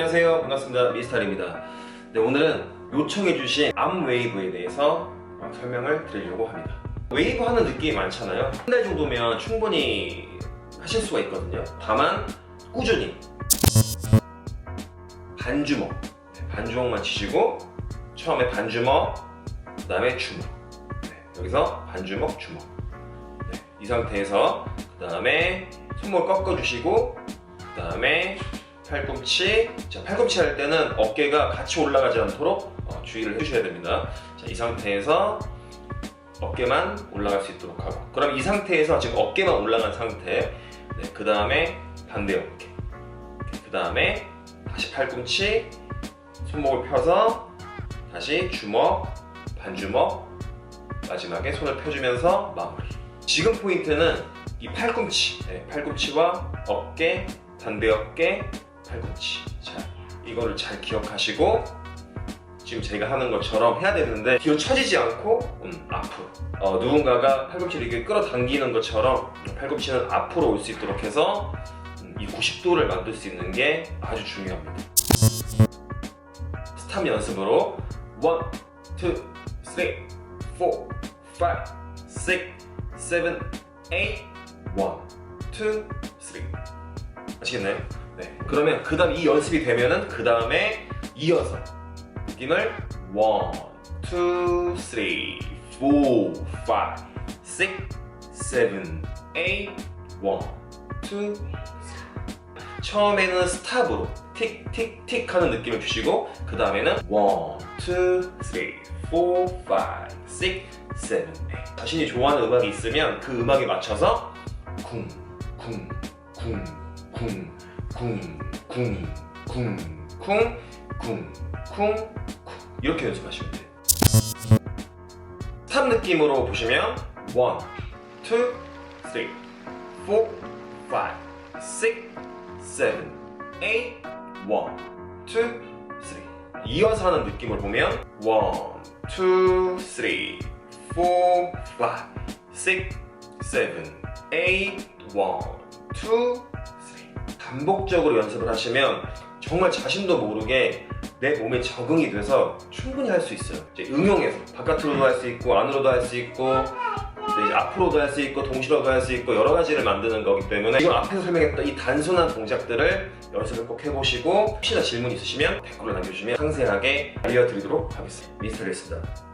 안녕하세요. 반갑습니다. 미스터입니다. 네, 오늘은 요청해주신 암웨이브에 대해서 어, 설명을 드리려고 합니다. 웨이브 하는 느낌이 많잖아요. 한 달 정도면 충분히 하실 수가 있거든요. 다만 꾸준히. 반주먹. 네, 반주먹만 치시고 처음에 반주먹 그 다음에 주먹. 네, 여기서 반주먹 주먹. 네, 이 상태에서 그 다음에 손목을 꺾어주시고 그 다음에 팔꿈치 자 팔꿈치 할 때는 어깨가 같이 올라가지 않도록 어, 주의를 해주셔야 됩니다. 자 이 상태에서 어깨만 올라갈 수 있도록 하고 그럼 이 상태에서 지금 어깨만 올라간 상태 네, 그 다음에 반대 어깨 그 다음에 다시 팔꿈치 손목을 펴서 다시 주먹 반주먹 마지막에 손을 펴주면서 마무리. 지금 포인트는 이 팔꿈치 네, 팔꿈치와 어깨 반대 어깨 팔꿈치 자 이거를 잘 기억하시고 지금 제가 하는 것처럼 해야 되는데 뒤로 처지지 않고 음, 앞으로. 어, 누군가가 팔꿈치를 이렇게 끌어당기는 것처럼 팔꿈치는 앞으로 올 수 있도록 해서 음, 이 90도를 만들 수 있는 게 아주 중요합니다. 스탑 연습으로 1, 2, 3, 4, 5, 6, 7, 8 1, 2, 3 아시겠나요? 네. 그러면 그 다음 이 연습이 되면은 그 다음에 이어서 느낌을 1, 2, 3, 4, 5, 6, 7, 8, 1, 2, 3 처음에는 스탑으로 틱틱틱 하는 느낌을 주시고 그 다음에는 1, 2, 3, 4, 5, 6, 7, 8 자신이 좋아하는 음악이 있으면 그 음악에 맞춰서 쿵, 쿵, 쿵, 쿵, 쿵, 쿵, 쿵, 쿵, 쿵, 쿵, 쿵 이렇게 연습하시면 돼요. 스탑 느낌으로 보시면 1, 2, 3, 4, 5, 6, 7, 8, 1, 2, 3 이어서 하는 느낌을 보면 1, 2, 3, 4, 5, 6, 7, 8, 1, 2, 3 반복적으로 연습을 하시면 정말 자신도 모르게 내 몸에 적응이 돼서 충분히 할 수 있어요. 이제 응용해서 바깥으로도 할 수 있고 안으로도 할 수 있고 네, 이제 앞으로도 할 수 있고 동시로도 할 수 있고 여러 가지를 만드는 거기 때문에 지금 앞에서 설명했던 이 단순한 동작들을 연습을 꼭 해보시고 혹시나 질문 있으시면 댓글로 남겨주시면 상세하게 알려드리도록 하겠습니다. 미스터 리스다.